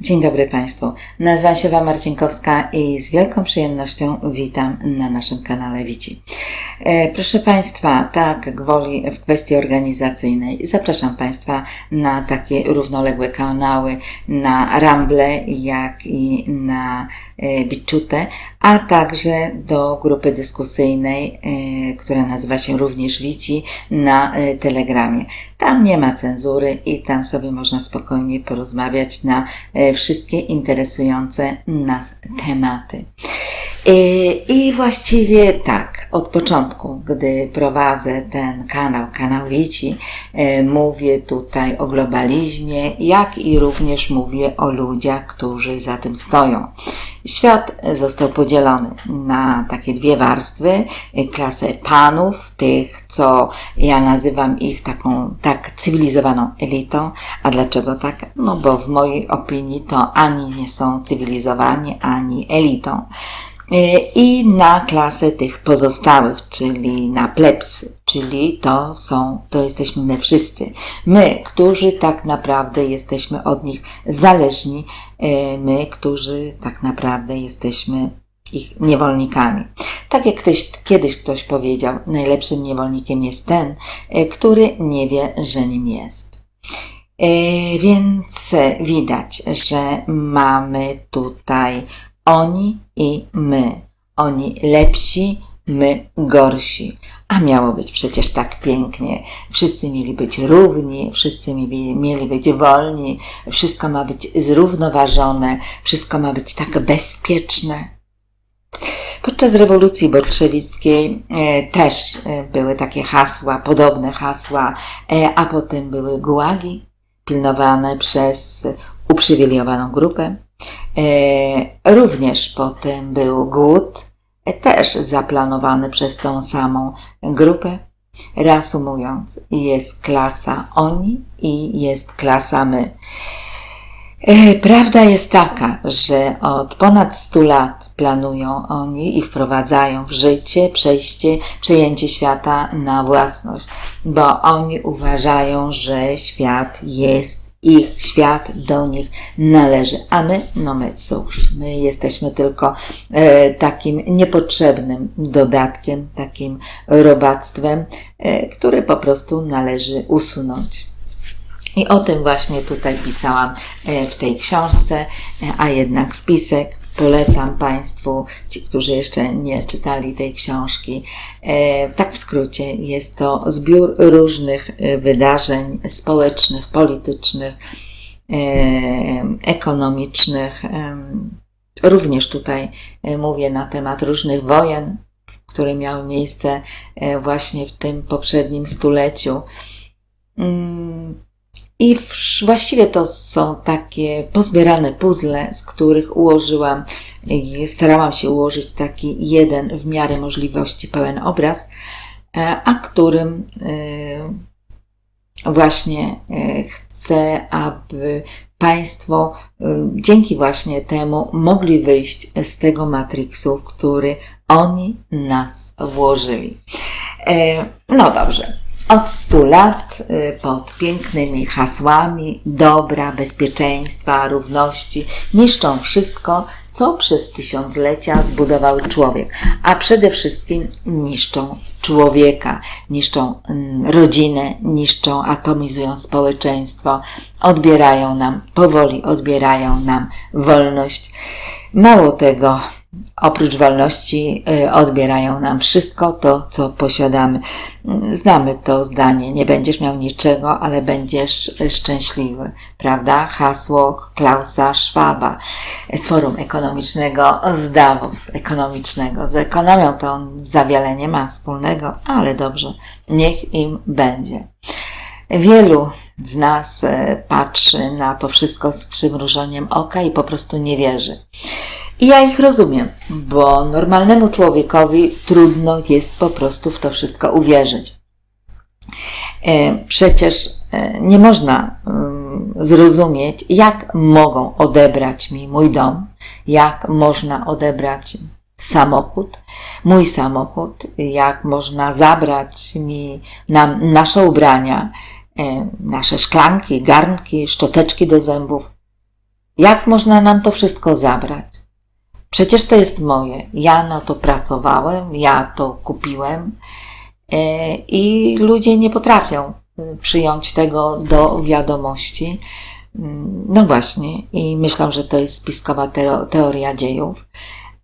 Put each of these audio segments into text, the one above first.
Dzień dobry Państwu. Nazywam się Ewa Marcinkowska i z wielką przyjemnością witam na naszym kanale Wici. E, proszę Państwa, tak gwoli w kwestii organizacyjnej zapraszam Państwa na takie równoległe kanały na Ramble, jak i na e, Biczutę, a także do grupy dyskusyjnej, e, która nazywa się również Wici na Telegramie. Tam nie ma cenzury i tam sobie można spokojnie porozmawiać na wszystkie interesujące nas tematy. I właściwie tak, od początku, gdy prowadzę ten kanał, kanał Wici, e, mówię tutaj o globalizmie, jak i również mówię o ludziach, którzy za tym stoją. Świat został podzielony na takie dwie warstwy. Klasę panów, tych, co ja nazywam ich taką tak cywilizowaną elitą. A dlaczego tak? No bo w mojej opinii to ani nie są cywilizowani, ani elitą. E, i na klasę tych pozostałych, czyli na plebsy, czyli to są, to jesteśmy my wszyscy. My, którzy tak naprawdę jesteśmy od nich zależni, e, my, którzy tak naprawdę jesteśmy ich niewolnikami. Tak jak ktoś, kiedyś ktoś powiedział, najlepszym niewolnikiem jest ten, e, który nie wie, że nim jest. Więc widać, że mamy tutaj oni i my. Oni lepsi, my gorsi. A miało być przecież tak pięknie. Wszyscy mieli być równi, wszyscy mieli, mieli być wolni, wszystko ma być zrównoważone, wszystko ma być tak bezpieczne. Podczas rewolucji bolszewickiej e, też e, były takie hasła, podobne hasła, e, a potem były gułagi pilnowane przez uprzywilejowaną grupę. E, również potem był głód, e, też zaplanowany przez tą samą grupę. Reasumując, jest klasa oni i jest klasa my. E, prawda jest taka, że od ponad 100 lat planują oni i wprowadzają w życie przejście, przejęcie świata na własność, bo oni uważają, że świat jest ich świat do nich należy. A my, no my cóż, my jesteśmy tylko e, takim niepotrzebnym dodatkiem, takim robactwem, e, które po prostu należy usunąć. I o tym właśnie tutaj pisałam e, w tej książce, e, a jednak spisek Polecam Państwu, ci, którzy jeszcze nie czytali tej książki. E, tak w skrócie, jest to zbiór różnych e, wydarzeń społecznych, politycznych, e, ekonomicznych. Również tutaj mówię na temat różnych wojen, które miały miejsce właśnie w tym poprzednim stuleciu. I właściwie to są takie pozbierane puzzle, z których ułożyłam, starałam się ułożyć taki jeden w miarę możliwości pełen obraz, e, a którym e, właśnie e, chcę, aby Państwo dzięki właśnie temu mogli wyjść z tego matriksu, w który oni nas włożyli. No dobrze. Od stu lat y, pod pięknymi hasłami dobra, bezpieczeństwa, równości niszczą wszystko, co przez tysiąclecia zbudował człowiek, a przede wszystkim niszczą człowieka, niszczą mm, rodzinę, niszczą, atomizują społeczeństwo, odbierają nam, powoli odbierają nam wolność. Mało tego, oprócz wolności y, odbierają nam wszystko to, co posiadamy. Znamy to zdanie, nie będziesz miał niczego, ale będziesz szczęśliwy, prawda? Hasło Klausa Schwaba z Forum Ekonomicznego z Davos, ekonomicznego. Z ekonomią to on za wiele nie ma wspólnego, ale dobrze, niech im będzie. Wielu z nas e, patrzy na to wszystko z przymrużeniem oka i po prostu nie wierzy. I ja ich rozumiem, bo normalnemu człowiekowi trudno jest po prostu w to wszystko uwierzyć. E, przecież e, nie można mm, zrozumieć, jak mogą odebrać mi mój dom, jak można odebrać samochód, mój samochód, jak można zabrać mi nam nasze ubrania, e, nasze szklanki, garnki, szczoteczki do zębów, Jak można nam to wszystko zabrać? Przecież to jest moje. Ja na to pracowałem, ja to kupiłem e, i ludzie nie potrafią e, przyjąć tego do wiadomości. Mm, no właśnie, i myślę, że to jest spiskowa teoria dziejów.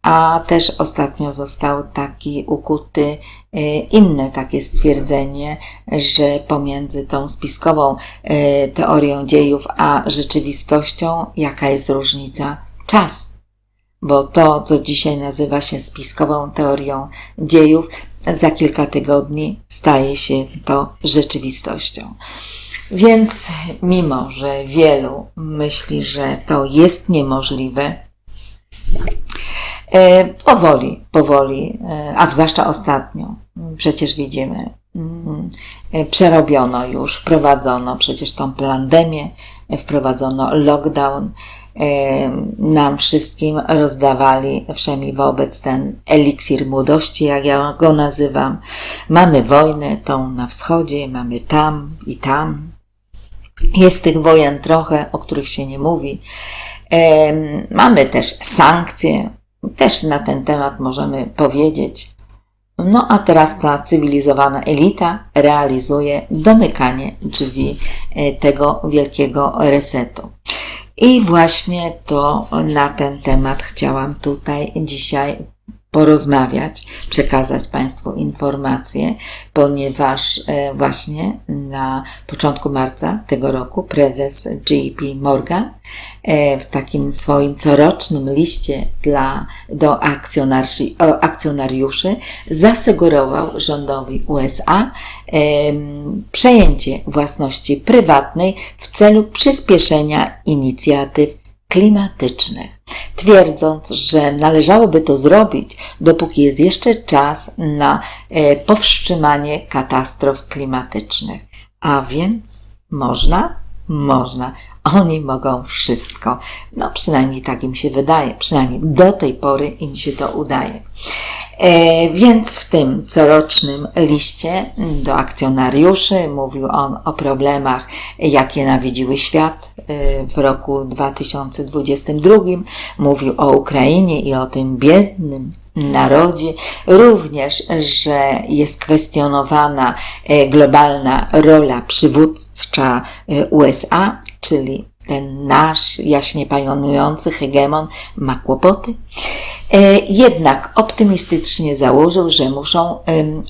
A też ostatnio został taki ukuty e, inne takie stwierdzenie, że pomiędzy tą spiskową teorią dziejów a rzeczywistością, jaka jest różnica? Czas bo to, co dzisiaj nazywa się spiskową teorią dziejów, za kilka tygodni staje się to rzeczywistością. Więc mimo, że wielu myśli, że to jest niemożliwe, e, powoli, powoli, e, a zwłaszcza ostatnio, przecież widzimy, mm, e, przerobiono już, wprowadzono przecież tą pandemię, wprowadzono lockdown, nam wszystkim rozdawali wszemi wobec ten eliksir młodości, jak ja go nazywam. Mamy wojnę tą na wschodzie, mamy tam i tam. Jest tych wojen trochę, o których się nie mówi. Mamy też sankcje, też na ten temat możemy powiedzieć. No a teraz ta cywilizowana elita realizuje domykanie drzwi e, tego wielkiego resetu. I właśnie to na ten temat chciałam tutaj dzisiaj porozmawiać, przekazać Państwu informacje, ponieważ e, właśnie na początku marca tego roku prezes JP Morgan e, w takim swoim corocznym liście dla, do akcjonariuszy zasugerował rządowi USA przejęcie własności prywatnej w celu przyspieszenia inicjatyw klimatycznych, twierdząc, że należałoby to zrobić, dopóki jest jeszcze czas na e, powstrzymanie katastrof klimatycznych. A więc można? Można. Oni mogą wszystko. No, przynajmniej tak im się wydaje. Przynajmniej do tej pory im się to udaje. E, więc w tym corocznym liście do akcjonariuszy mówił on o problemach, jakie nawiedziły świat w roku 2022. Mówił o Ukrainie i o tym biednym narodzie, również, że jest kwestionowana e, globalna rola przywódcza USA, czyli ten nasz jaśnie pajonujący hegemon ma kłopoty. E, jednak optymistycznie założył, że muszą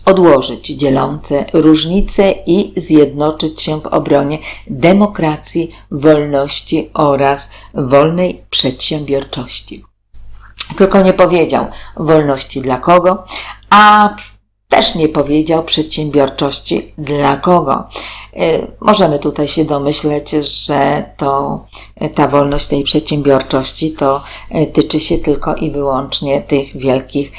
odłożyć dzielące różnice i zjednoczyć się w obronie demokracji, wolności oraz wolnej przedsiębiorczości. Tylko nie powiedział wolności dla kogo, a też nie powiedział przedsiębiorczości dla kogo. E, możemy tutaj się domyśleć, że to e, ta wolność tej przedsiębiorczości to e, tyczy się tylko i wyłącznie tych wielkich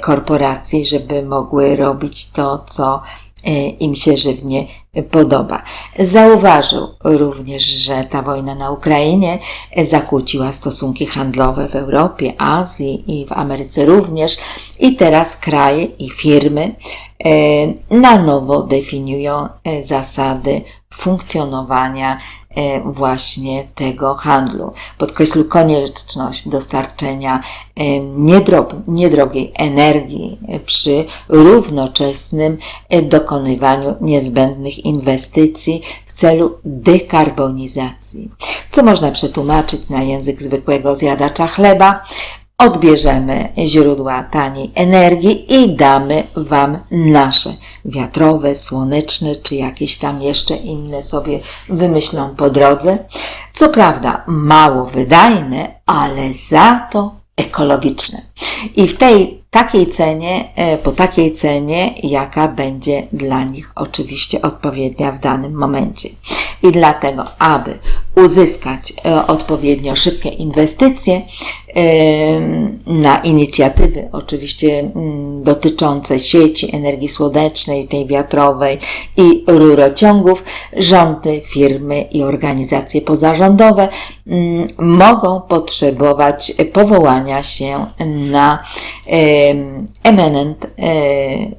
korporacji, żeby mogły robić to, co im się żywnie podoba. Zauważył również, że ta wojna na Ukrainie zakłóciła stosunki handlowe w Europie, Azji i w Ameryce również i teraz kraje i firmy e, na nowo definiują e, zasady funkcjonowania właśnie tego handlu. Podkreślił konieczność dostarczenia niedrogiej energii przy równoczesnym dokonywaniu niezbędnych inwestycji w celu dekarbonizacji. Co można przetłumaczyć na język zwykłego zjadacza chleba? Odbierzemy źródła taniej energii i damy Wam nasze wiatrowe, słoneczne czy jakieś tam jeszcze inne sobie wymyślą po drodze. Co prawda mało wydajne, ale za to ekologiczne. I w tej takiej cenie, e, po takiej cenie, jaka będzie dla nich oczywiście odpowiednia w danym momencie. I dlatego, aby uzyskać e, odpowiednio szybkie inwestycje na inicjatywy, oczywiście mm, dotyczące sieci energii słonecznej, tej wiatrowej i rurociągów, rządy, firmy i organizacje pozarządowe mm, mogą potrzebować powołania się na eminent e,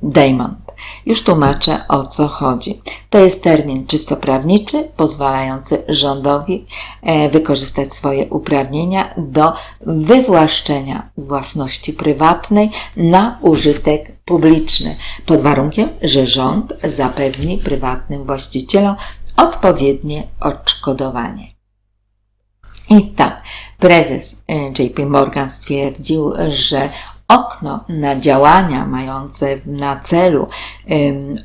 Diamond Już tłumaczę o co chodzi. To jest termin czysto prawniczy, pozwalający rządowi e, wykorzystać swoje uprawnienia do wywłaszczenia własności prywatnej na użytek publiczny, pod warunkiem, że rząd zapewni prywatnym właścicielom odpowiednie odszkodowanie. I tak, prezes e, JP Morgan stwierdził, że okno na działania mające na celu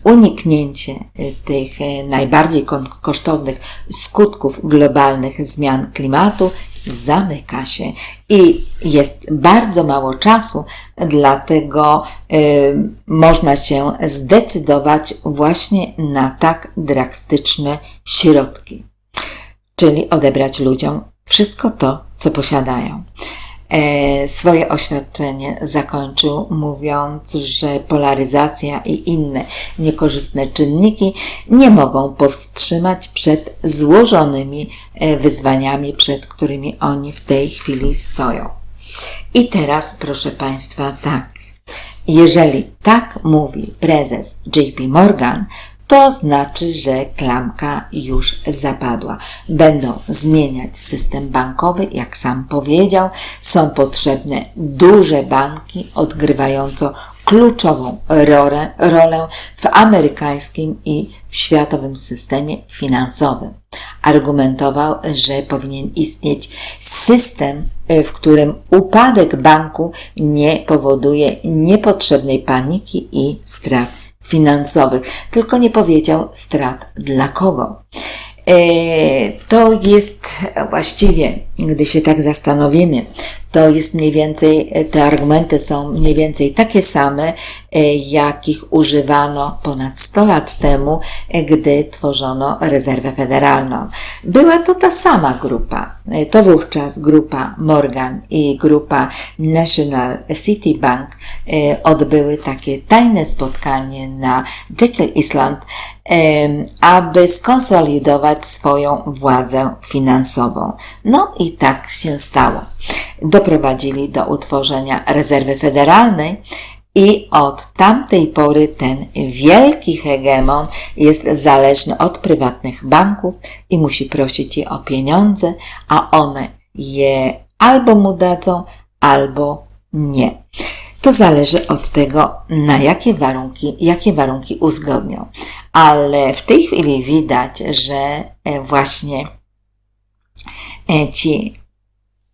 uniknięcie e, tych e, najbardziej kosztownych skutków globalnych zmian klimatu zamyka się i jest bardzo mało czasu, dlatego można się zdecydować właśnie na tak drastyczne środki, czyli odebrać ludziom wszystko to, co posiadają. E, swoje oświadczenie zakończył mówiąc, że polaryzacja i inne niekorzystne czynniki nie mogą powstrzymać przed złożonymi e, wyzwaniami, przed którymi oni w tej chwili stoją. I teraz, proszę Państwa, tak. Jeżeli tak mówi prezes JP Morgan, to znaczy, że klamka już zapadła. Będą zmieniać system bankowy, jak sam powiedział, są potrzebne duże banki odgrywające kluczową rolę, rolę w amerykańskim i w światowym systemie finansowym. Argumentował, że powinien istnieć system, w którym upadek banku nie powoduje niepotrzebnej paniki i strat finansowych, tylko nie powiedział strat dla kogo. E, to jest właściwie, gdy się tak zastanowimy, to jest mniej więcej, te argumenty są mniej więcej takie same, e, jakich używano ponad 100 lat temu, e, gdy tworzono rezerwę federalną. Była to ta sama grupa. E, to wówczas grupa Morgan i grupa National City Bank odbyły takie tajne spotkanie na Jekyll Island, aby skonsolidować swoją władzę finansową. No i tak się stało. Doprowadzili do utworzenia rezerwy federalnej, i od tamtej pory ten wielki hegemon jest zależny od prywatnych banków i musi prosić je o pieniądze, a one je albo mu dadzą, albo nie. To zależy od tego, na jakie warunki, jakie warunki uzgodnią. Ale w tej chwili widać, że e, właśnie e, ci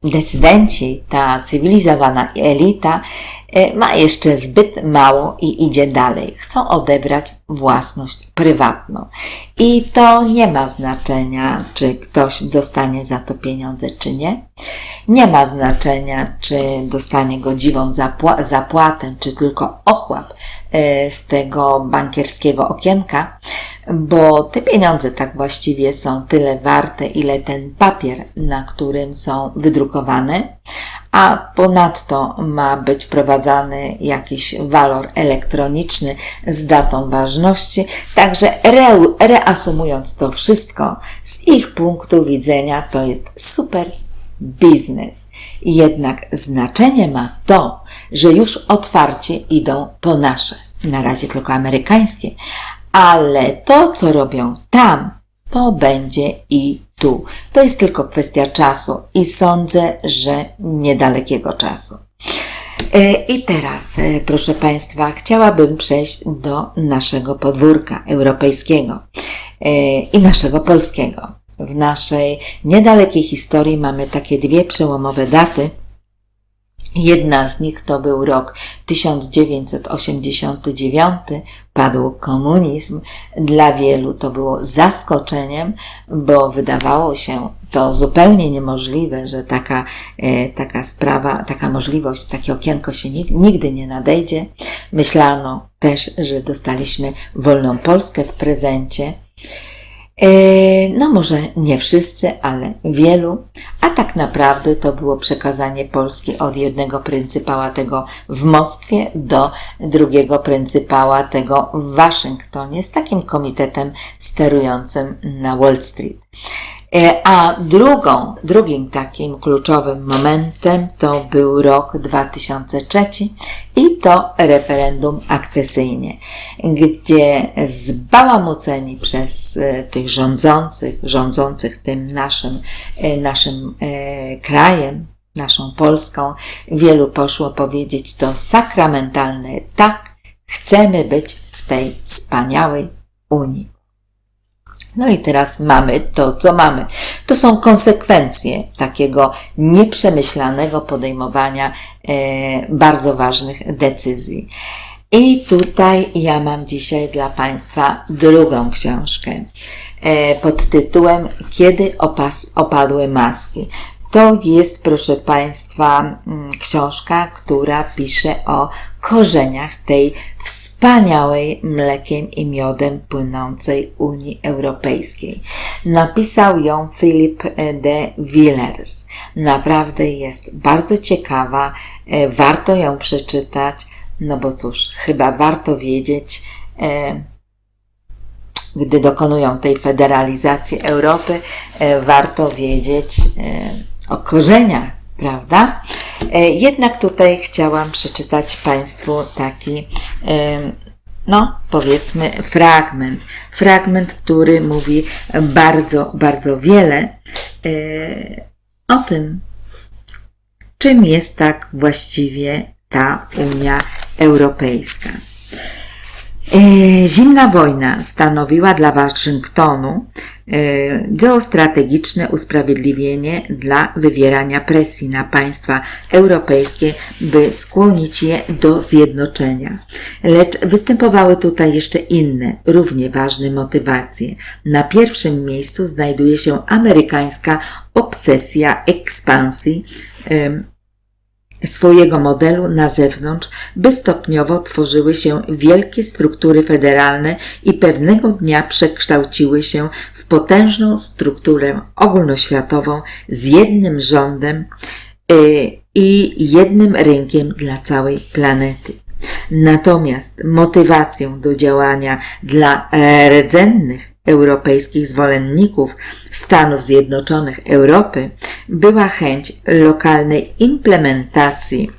decydenci, ta cywilizowana elita e, ma jeszcze zbyt mało i idzie dalej. Chcą odebrać własność prywatną. I to nie ma znaczenia, czy ktoś dostanie za to pieniądze, czy nie. Nie ma znaczenia, czy dostanie godziwą zapła zapłatę, czy tylko ochłap e, z tego bankierskiego okienka bo te pieniądze tak właściwie są tyle warte, ile ten papier, na którym są wydrukowane, a ponadto ma być wprowadzany jakiś walor elektroniczny z datą ważności. Także re, reasumując to wszystko, z ich punktu widzenia to jest super biznes. Jednak znaczenie ma to, że już otwarcie idą po nasze, na razie tylko amerykańskie, ale to, co robią tam, to będzie i tu. To jest tylko kwestia czasu i sądzę, że niedalekiego czasu. E, I teraz, e, proszę Państwa, chciałabym przejść do naszego podwórka europejskiego e, i naszego polskiego. W naszej niedalekiej historii mamy takie dwie przełomowe daty, Jedna z nich to był rok 1989, padł komunizm. Dla wielu to było zaskoczeniem, bo wydawało się to zupełnie niemożliwe, że taka, e, taka sprawa, taka możliwość, takie okienko się nigdy nie nadejdzie. Myślano też, że dostaliśmy wolną Polskę w prezencie. E, no może nie wszyscy, ale wielu, a tak naprawdę to było przekazanie Polski od jednego pryncypała tego w Moskwie do drugiego pryncypała tego w Waszyngtonie z takim komitetem sterującym na Wall Street. E, a drugą, drugim takim kluczowym momentem to był rok 2003 i to referendum akcesyjne, gdzie zbałamuceni przez e, tych rządzących, rządzących tym naszym, e, naszym krajem, naszą Polską, wielu poszło powiedzieć to sakramentalne tak, chcemy być w tej wspaniałej Unii. No i teraz mamy to, co mamy. To są konsekwencje takiego nieprzemyślanego podejmowania e, bardzo ważnych decyzji. I tutaj ja mam dzisiaj dla Państwa drugą książkę e, pod tytułem Kiedy opas, opadły maski. To jest, proszę Państwa, mm, książka, która pisze o korzeniach tej wspaniałej mlekiem i miodem płynącej Unii Europejskiej. Napisał ją Philip de Villers. Naprawdę jest bardzo ciekawa, e, warto ją przeczytać, no bo cóż, chyba warto wiedzieć, e, gdy dokonują tej federalizacji Europy, e, warto wiedzieć, o korzeniach, prawda? E, jednak tutaj chciałam przeczytać Państwu taki, no powiedzmy, fragment. Fragment, który mówi bardzo, bardzo wiele e, o tym, czym jest tak właściwie ta Unia Europejska. E, zimna wojna stanowiła dla Waszyngtonu e, geostrategiczne usprawiedliwienie dla wywierania presji na państwa europejskie, by skłonić je do zjednoczenia. Lecz występowały tutaj jeszcze inne, równie ważne motywacje. Na pierwszym miejscu znajduje się amerykańska obsesja ekspansji swojego modelu na zewnątrz, by stopniowo tworzyły się wielkie struktury federalne i pewnego dnia przekształciły się w potężną strukturę ogólnoświatową z jednym rządem y, i jednym rynkiem dla całej planety. Natomiast motywacją do działania dla rdzennych europejskich zwolenników Stanów Zjednoczonych Europy była chęć lokalnej implementacji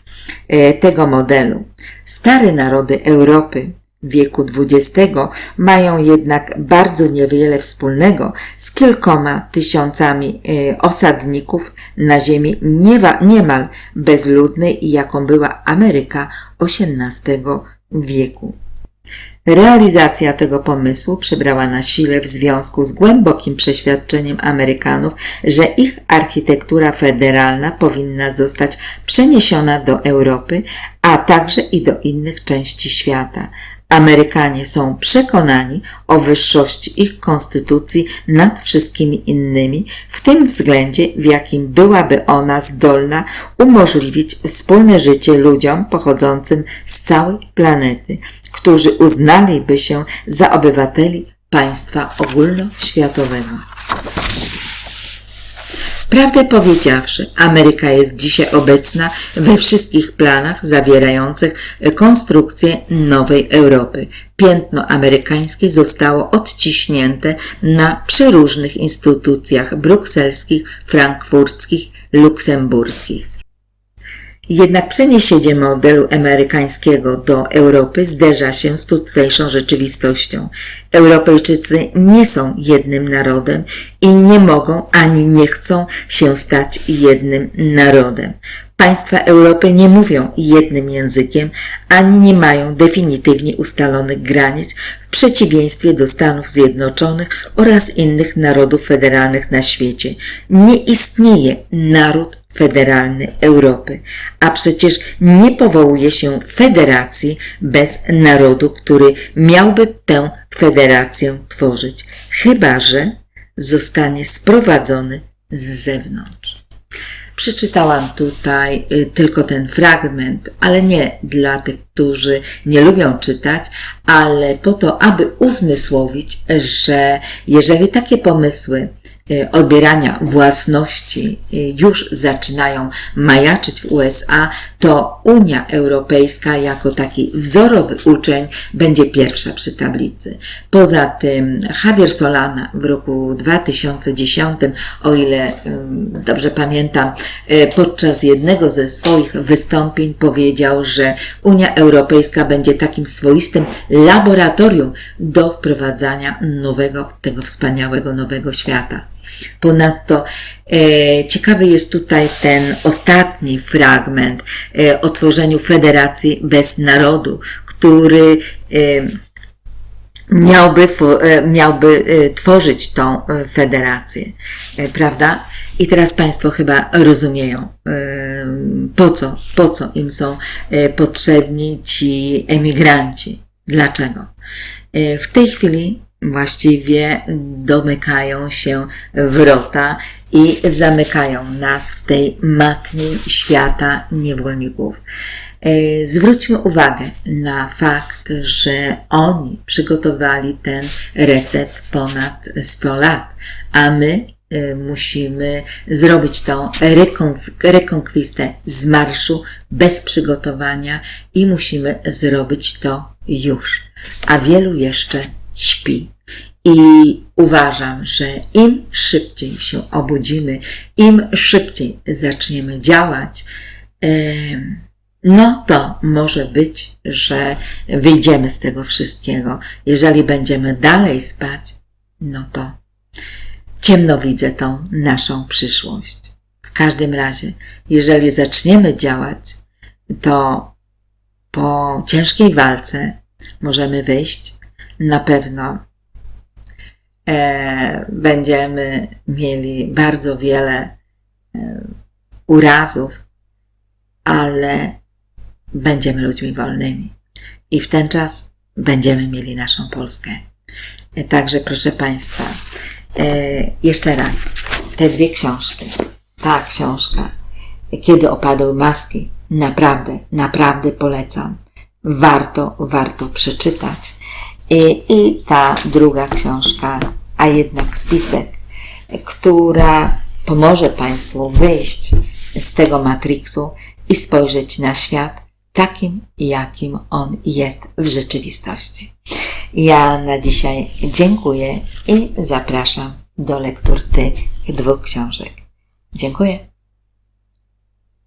e, tego modelu. Stare narody Europy wieku XX mają jednak bardzo niewiele wspólnego z kilkoma tysiącami e, osadników na ziemi niemal bezludnej, jaką była Ameryka XVIII wieku. Realizacja tego pomysłu przybrała na sile w związku z głębokim przeświadczeniem Amerykanów, że ich architektura federalna powinna zostać przeniesiona do Europy, a także i do innych części świata. Amerykanie są przekonani o wyższości ich konstytucji nad wszystkimi innymi, w tym względzie, w jakim byłaby ona zdolna umożliwić wspólne życie ludziom pochodzącym z całej planety, którzy uznaliby się za obywateli państwa ogólnoświatowego. Prawdę powiedziawszy, Ameryka jest dzisiaj obecna we wszystkich planach zawierających konstrukcję nowej Europy. Piętno amerykańskie zostało odciśnięte na przeróżnych instytucjach brukselskich, frankfurckich, luksemburskich. Jednak przeniesienie modelu amerykańskiego do Europy zderza się z tutejszą rzeczywistością. Europejczycy nie są jednym narodem i nie mogą ani nie chcą się stać jednym narodem. Państwa Europy nie mówią jednym językiem, ani nie mają definitywnie ustalonych granic, w przeciwieństwie do Stanów Zjednoczonych oraz innych narodów federalnych na świecie. Nie istnieje naród federalny Europy, a przecież nie powołuje się federacji bez narodu, który miałby tę federację tworzyć, chyba że zostanie sprowadzony z zewnątrz. Przeczytałam tutaj y, tylko ten fragment, ale nie dla tych, którzy nie lubią czytać, ale po to, aby uzmysłowić, że jeżeli takie pomysły odbierania własności e, już zaczynają majaczyć w USA, to Unia Europejska jako taki wzorowy uczeń będzie pierwsza przy tablicy. Poza tym Javier Solana w roku 2010, o ile dobrze pamiętam, e, podczas jednego ze swoich wystąpień powiedział, że Unia Europejska będzie takim swoistym laboratorium do wprowadzania nowego, tego wspaniałego nowego świata. Ponadto e, ciekawy jest tutaj ten ostatni fragment e, o tworzeniu Federacji bez Narodu, który e, miałby, e, miałby e, tworzyć tą e, federację, prawda? I teraz Państwo chyba rozumieją, po co, po co im są potrzebni ci emigranci. Dlaczego? W tej chwili właściwie domykają się wrota i zamykają nas w tej matni świata niewolników. E, Zwróćmy uwagę na fakt, że oni przygotowali ten reset ponad 100 lat, a my e, musimy zrobić tą rekonk- rekonkwistę z marszu bez przygotowania i musimy zrobić to już. A wielu jeszcze śpi. I uważam, że im szybciej się obudzimy, im szybciej zaczniemy działać, no to może być, że wyjdziemy z tego wszystkiego. Jeżeli będziemy dalej spać, no to ciemno widzę tą naszą przyszłość. W każdym razie, jeżeli zaczniemy działać, to po ciężkiej walce możemy wyjść. Na pewno e, będziemy mieli bardzo wiele e, urazów, ale będziemy ludźmi wolnymi. I w ten czas będziemy mieli naszą Polskę. E, Także, proszę Państwa, jeszcze raz, te dwie książki. Ta książka, Kiedy opadły maski, naprawdę, naprawdę polecam. Warto, warto przeczytać. I, ta druga książka, a jednak spisek, która pomoże Państwu wyjść z tego Matrixu i spojrzeć na świat takim, jakim on jest w rzeczywistości. Ja na dzisiaj dziękuję i zapraszam do lektur tych dwóch książek. Dziękuję.